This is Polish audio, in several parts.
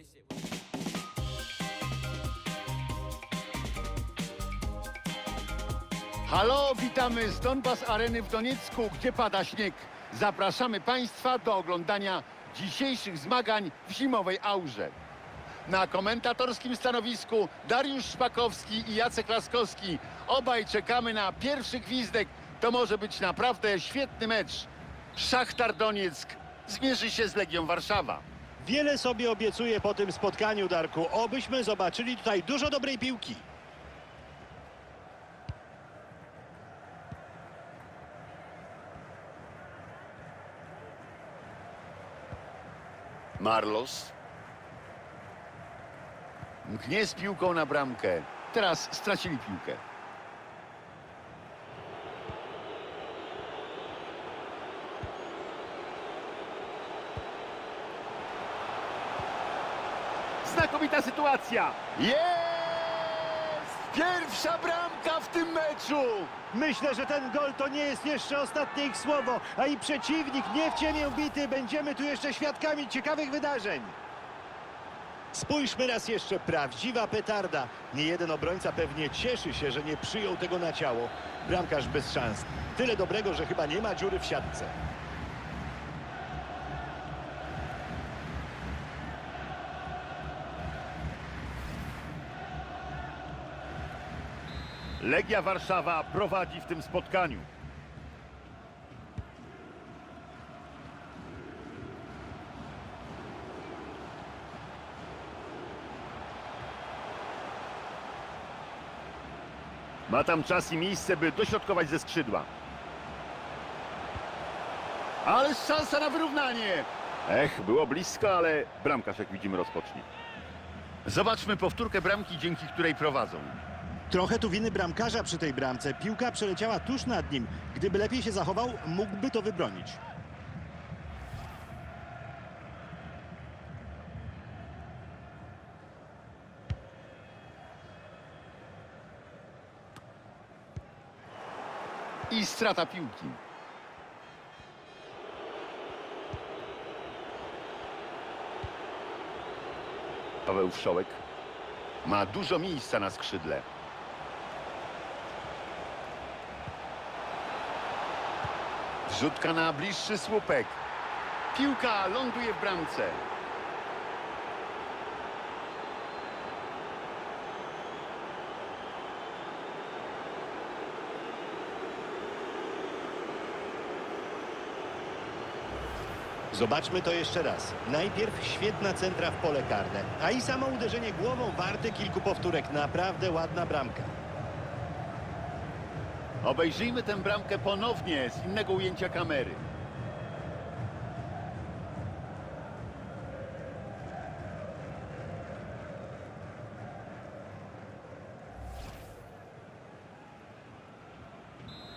this shit. Halo, witamy z Donbas Areny w Doniecku, gdzie pada śnieg. Zapraszamy Państwa do oglądania dzisiejszych zmagań w zimowej aurze. Na komentatorskim stanowisku Dariusz Szpakowski i Jacek Laskowski. Obaj czekamy na pierwszy gwizdek. To może być naprawdę świetny mecz. Szachtar Donieck zmierzy się z Legią Warszawa. Wiele sobie obiecuję po tym spotkaniu, Darku. Obyśmy zobaczyli tutaj dużo dobrej piłki. Marlos. Mknie z piłką na bramkę. Teraz stracili piłkę. Sytuacja. Jest! Pierwsza bramka w tym meczu! Myślę, że ten gol to nie jest jeszcze ostatnie ich słowo, a i przeciwnik nie w ciemię bity. Będziemy tu jeszcze świadkami ciekawych wydarzeń. Spójrzmy raz jeszcze, prawdziwa petarda. Nie jeden obrońca pewnie cieszy się, że nie przyjął tego na ciało. Bramkarz bez szans. Tyle dobrego, że chyba nie ma dziury w siatce. Legia Warszawa prowadzi w tym spotkaniu. Ma tam czas i miejsce, by dośrodkować ze skrzydła. Ale szansa na wyrównanie. Ech, było blisko, ale bramkarz, jak widzimy, rozpocznie. Zobaczmy powtórkę bramki, dzięki której prowadzą. Trochę tu winy bramkarza przy tej bramce. Piłka przeleciała tuż nad nim. Gdyby lepiej się zachował, mógłby to wybronić. I strata piłki. Paweł Wszołek ma dużo miejsca na skrzydle. Wrzutka na bliższy słupek. Piłka ląduje w bramce. Zobaczmy to jeszcze raz. Najpierw świetna centra w pole karne, a i samo uderzenie głową warte kilku powtórek. Naprawdę ładna bramka. Obejrzyjmy tę bramkę ponownie z innego ujęcia kamery.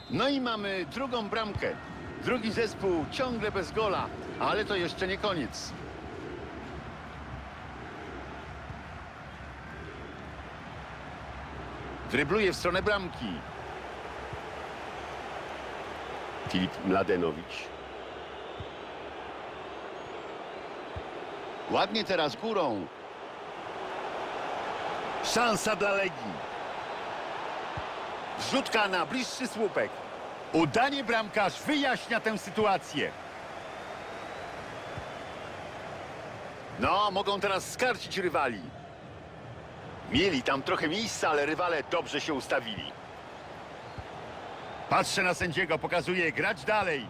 No i mamy drugą bramkę. Drugi zespół ciągle bez gola, ale to jeszcze nie koniec. Drybluje w stronę bramki. Filip Mladenowicz. Ładnie teraz górą. Szansa dla Legii. Wrzutka na bliższy słupek. Udanie bramkarz wyjaśnia tę sytuację. No, mogą teraz skarcić rywali. Mieli tam trochę miejsca, ale rywale dobrze się ustawili. Patrzę na sędziego, pokazuje grać dalej.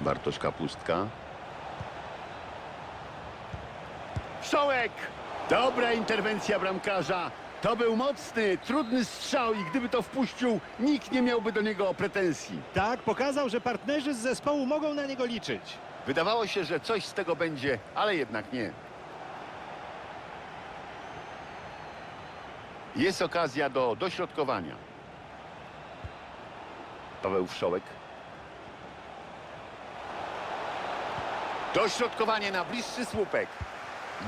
Bartosz Kapustka. Wszołek! Dobra interwencja bramkarza. To był mocny, trudny strzał i gdyby to wpuścił, nikt nie miałby do niego pretensji. Tak, pokazał, że partnerzy z zespołu mogą na niego liczyć. Wydawało się, że coś z tego będzie, ale jednak nie. Jest okazja do dośrodkowania. Paweł Wszołek. Dośrodkowanie na bliższy słupek.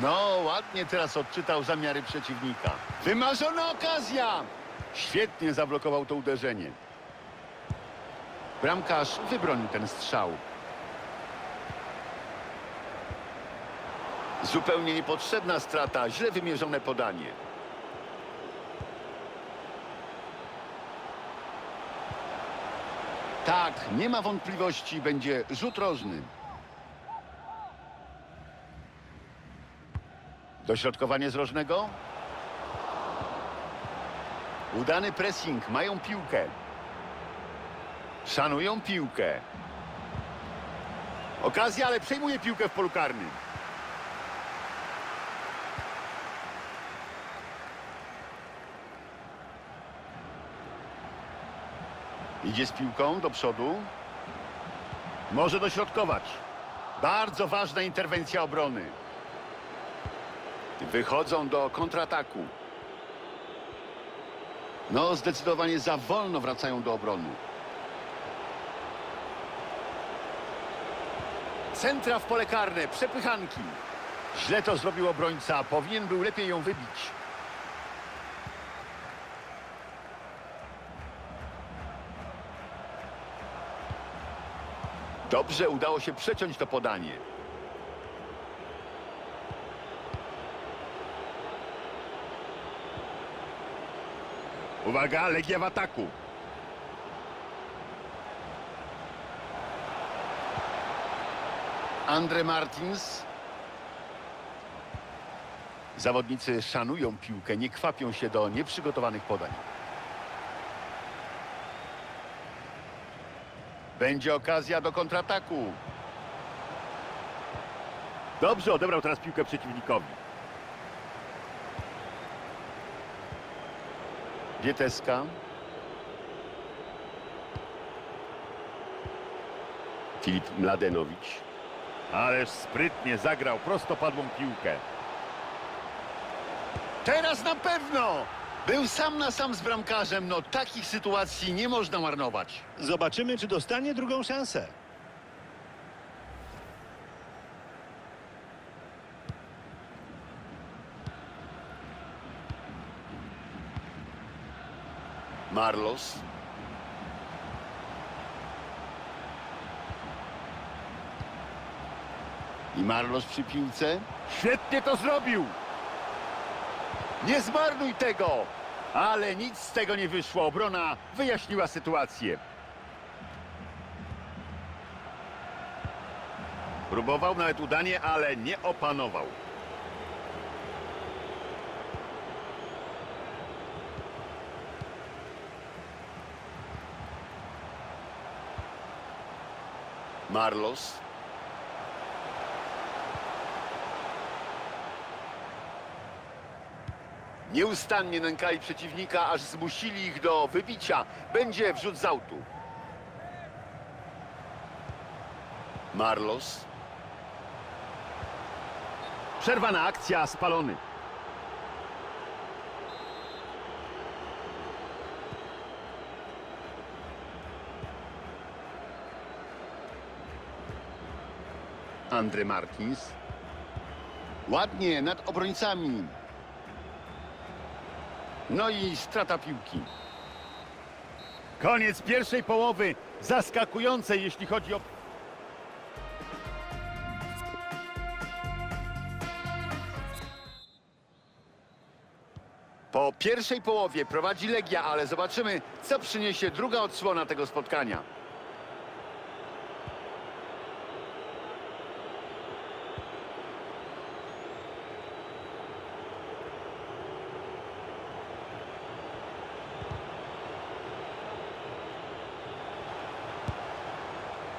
No, ładnie teraz odczytał zamiary przeciwnika. Wymarzona okazja! Świetnie zablokował to uderzenie. Bramkarz wybronił ten strzał. Zupełnie niepotrzebna strata, źle wymierzone podanie. Tak, nie ma wątpliwości, będzie rzut rożny. Dośrodkowanie z rożnego. Udany pressing, mają piłkę. Szanują piłkę. Okazja, ale przejmuje piłkę w polu karnym. Idzie z piłką do przodu. Może dośrodkować. Bardzo ważna interwencja obrony. Wychodzą do kontrataku. No, zdecydowanie za wolno wracają do obrony. Centra w pole karne, przepychanki. Źle to zrobił obrońca, powinien był lepiej ją wybić. Dobrze udało się przeciąć to podanie. Uwaga, Legia w ataku. Andre Martins. Zawodnicy szanują piłkę, nie kwapią się do nieprzygotowanych podań. Będzie okazja do kontrataku. Dobrze odebrał teraz piłkę przeciwnikowi. Wieteska. Filip Mladenowicz. Ależ sprytnie zagrał prostopadłą piłkę. Teraz na pewno! Był sam na sam z bramkarzem. No takich sytuacji nie można marnować. Zobaczymy, czy dostanie drugą szansę. Marlos. I Marlos przy piłce. Świetnie to zrobił! Nie zmarnuj tego! Ale nic z tego nie wyszło. Obrona wyjaśniła sytuację. Próbował nawet udanie, ale nie opanował. Marlos. Nieustannie nękali przeciwnika, aż zmusili ich do wybicia. Będzie wrzut z autu. Marlos. Przerwana akcja, spalony. Andre Martins. Ładnie nad obrońcami. No i strata piłki. Koniec pierwszej połowy. Zaskakujące, jeśli chodzi o... Po pierwszej połowie prowadzi Legia, ale zobaczymy, co przyniesie druga odsłona tego spotkania.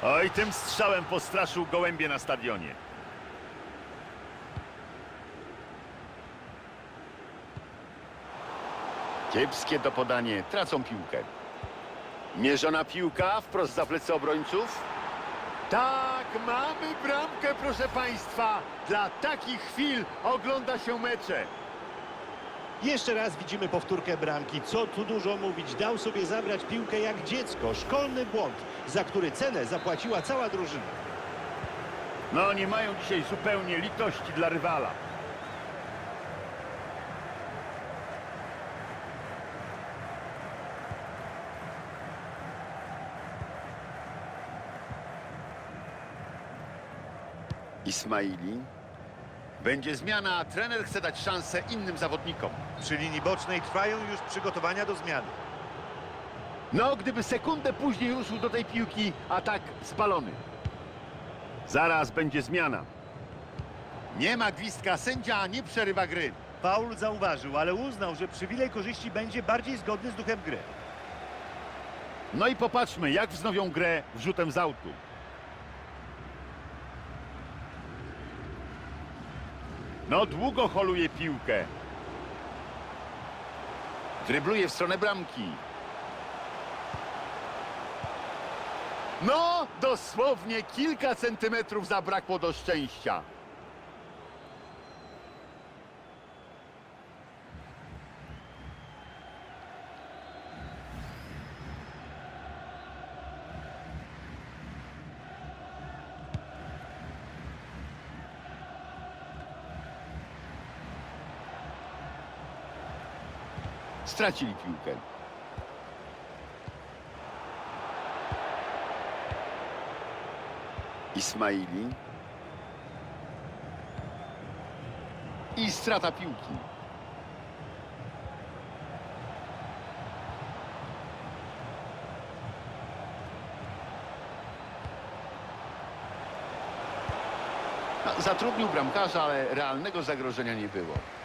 Oj, tym strzałem postraszył gołębie na stadionie. Kiepskie to podanie, tracą piłkę. Mierzona piłka wprost za plecy obrońców. Tak, mamy bramkę, proszę Państwa. Dla takich chwil ogląda się mecze. Jeszcze raz widzimy powtórkę bramki. Co tu dużo mówić. Dał sobie zabrać piłkę jak dziecko. Szkolny błąd, za który cenę zapłaciła cała drużyna. No, nie mają dzisiaj zupełnie litości dla rywala. Ismaili. Będzie zmiana, trener chce dać szansę innym zawodnikom. Przy linii bocznej trwają już przygotowania do zmiany. No, gdyby sekundę później ruszył do tej piłki, atak spalony. Zaraz będzie zmiana. Nie ma gwizdka, sędzia nie przerywa gry. Paul zauważył, ale uznał, że przywilej korzyści będzie bardziej zgodny z duchem gry. No i popatrzmy, jak wznowią grę wrzutem z autu. No, długo holuje piłkę. Drybluje w stronę bramki. No, dosłownie kilka centymetrów zabrakło do szczęścia. Stracili piłkę. Ismaili. I strata piłki. No, Zatrudnił bramkarza, ale realnego zagrożenia nie było.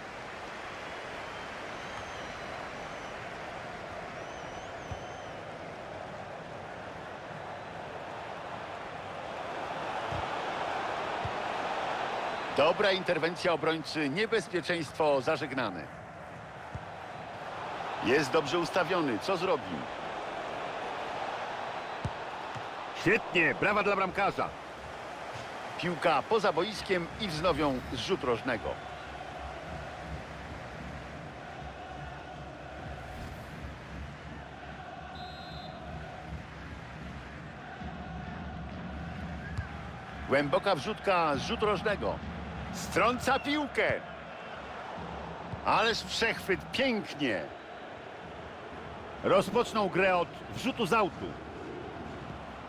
Dobra interwencja obrońcy, niebezpieczeństwo zażegnane. Jest dobrze ustawiony, co zrobi? Świetnie, brawa dla bramkarza. Piłka poza boiskiem i wznowią zrzut rożnego. Głęboka wrzutka, zrzut rożnego. Strąca piłkę. Ależ przechwyt, pięknie. Rozpoczną grę od wrzutu z autu.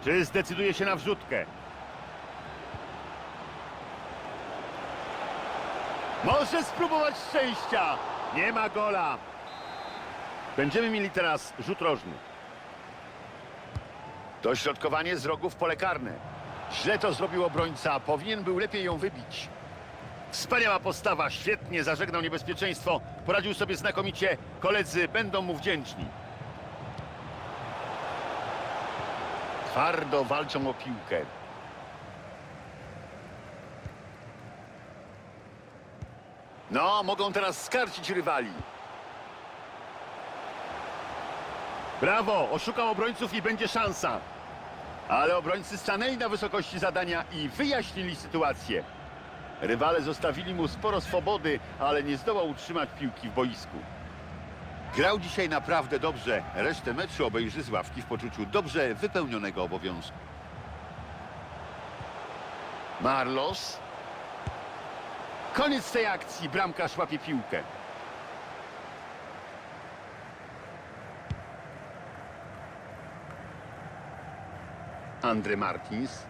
Czy zdecyduje się na wrzutkę? Może spróbować szczęścia. Nie ma gola. Będziemy mieli teraz rzut rożny. Dośrodkowanie z rogów pole karne. Źle to zrobił obrońca, powinien był lepiej ją wybić. Wspaniała postawa, świetnie zażegnał niebezpieczeństwo, poradził sobie znakomicie, koledzy będą mu wdzięczni. Twardo walczą o piłkę. No, mogą teraz skarcić rywali. Brawo, oszukał obrońców i będzie szansa. Ale obrońcy stanęli na wysokości zadania i wyjaśnili sytuację. Rywale zostawili mu sporo swobody, ale nie zdołał utrzymać piłki w boisku. Grał dzisiaj naprawdę dobrze. Resztę meczu obejrzy z ławki w poczuciu dobrze wypełnionego obowiązku. Marlos. Koniec tej akcji. Bramkarz łapie piłkę. Andre Martins.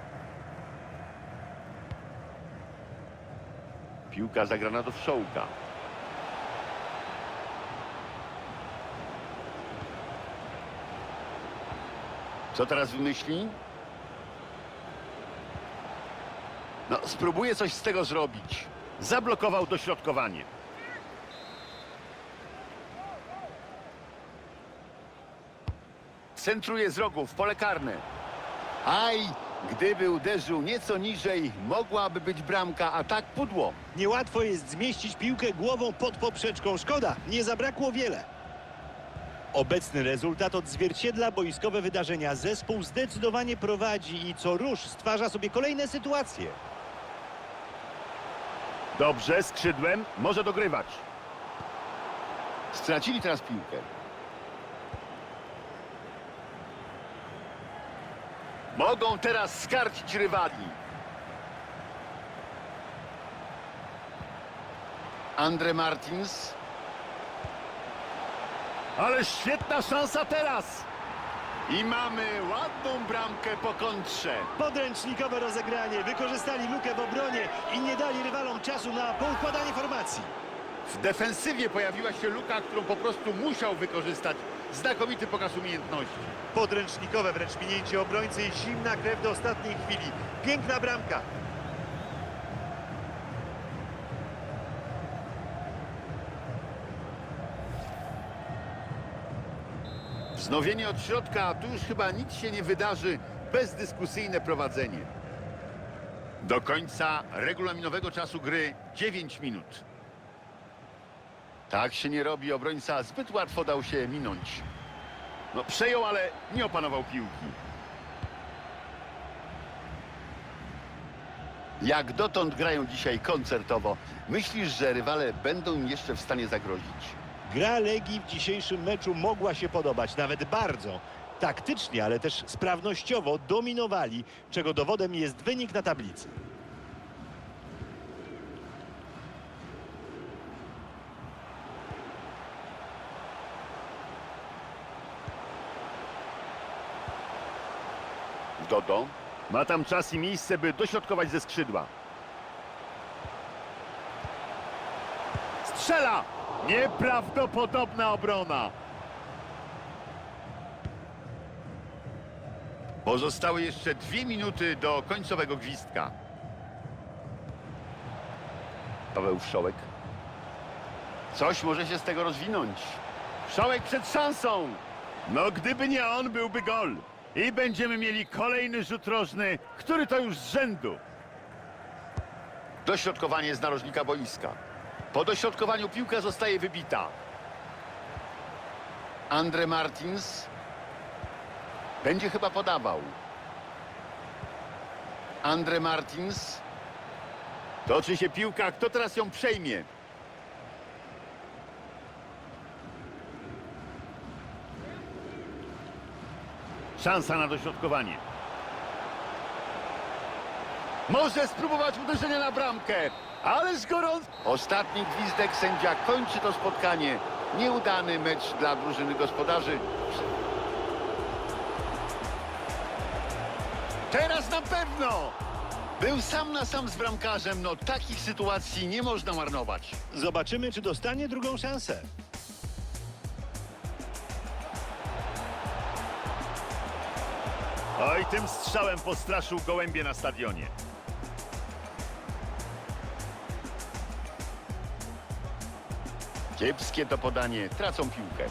Piłka zagrana do wszołka. Co teraz wymyśli? No, spróbuje coś z tego zrobić. Zablokował dośrodkowanie. Centruje z rogu w pole karne. Aj, gdyby uderzył nieco niżej, mogłaby być bramka, a tak pudło. Niełatwo jest zmieścić piłkę głową pod poprzeczką. Szkoda, nie zabrakło wiele. Obecny rezultat odzwierciedla boiskowe wydarzenia. Zespół zdecydowanie prowadzi i co rusz stwarza sobie kolejne sytuacje. Dobrze, skrzydłem, może dogrywać. Stracili teraz piłkę. Mogą teraz skarcić rywali. Andre Martins. Ale świetna szansa teraz. I mamy ładną bramkę po kontrze. Podręcznikowe rozegranie, wykorzystali lukę w obronie i nie dali rywalom czasu na poukładanie formacji. W defensywie pojawiła się luka, którą po prostu musiał wykorzystać. Znakomity pokaz umiejętności. Podręcznikowe wręcz minięcie obrońcy i zimna krew do ostatniej chwili. Piękna bramka. Wznowienie od środka, a tu już chyba nic się nie wydarzy. Bezdyskusyjne prowadzenie. Do końca regulaminowego czasu gry 9 minut. Tak się nie robi. Obrońca zbyt łatwo dał się minąć. No, przejął, ale nie opanował piłki. Jak dotąd grają dzisiaj koncertowo. Myślisz, że rywale będą im jeszcze w stanie zagrozić? Gra Legii w dzisiejszym meczu mogła się podobać, nawet bardzo. Taktycznie, ale też sprawnościowo dominowali, czego dowodem jest wynik na tablicy. Dodo ma tam czas i miejsce, by dośrodkować ze skrzydła. Strzela! Nieprawdopodobna obrona. Pozostały jeszcze dwie minuty do końcowego gwizdka. Paweł Wszołek. Coś może się z tego rozwinąć. Wszołek przed szansą. No gdyby nie on, byłby gol. I będziemy mieli kolejny rzut rożny, który to już z rzędu. Dośrodkowanie z narożnika boiska. Po dośrodkowaniu piłka zostaje wybita. Andre Martins będzie chyba podawał. Andre Martins. Toczy się piłka. Kto teraz ją przejmie? Szansa na dośrodkowanie. Może spróbować uderzenia na bramkę, ależ gorąco. Ostatni gwizdek sędzia kończy to spotkanie. Nieudany mecz dla drużyny gospodarzy. Teraz na pewno! Był sam na sam z bramkarzem. No takich sytuacji nie można marnować. Zobaczymy, czy dostanie drugą szansę. Oj, tym strzałem postraszył gołębie na stadionie. Kiepskie to podanie, tracą piłkę.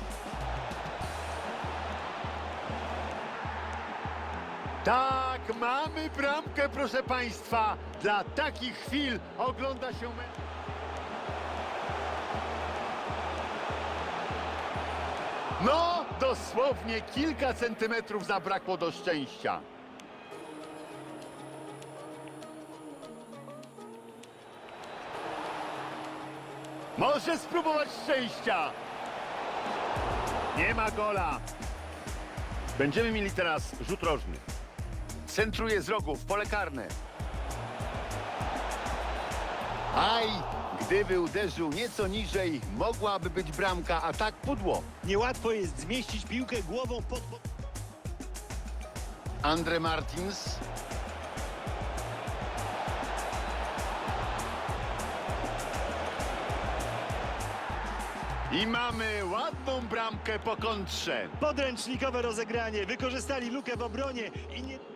Tak, mamy bramkę, proszę Państwa. Dla takich chwil ogląda się No, dosłownie kilka centymetrów zabrakło do szczęścia. Może spróbować szczęścia. Nie ma gola. Będziemy mieli teraz rzut rożny. Centruje z rogu w pole karne. Aj, gdyby uderzył nieco niżej, mogłaby być bramka, a tak pudło. Niełatwo jest zmieścić piłkę głową pod... Andre Martins. I mamy ładną bramkę po kontrze. Podręcznikowe rozegranie, wykorzystali lukę w obronie i nie...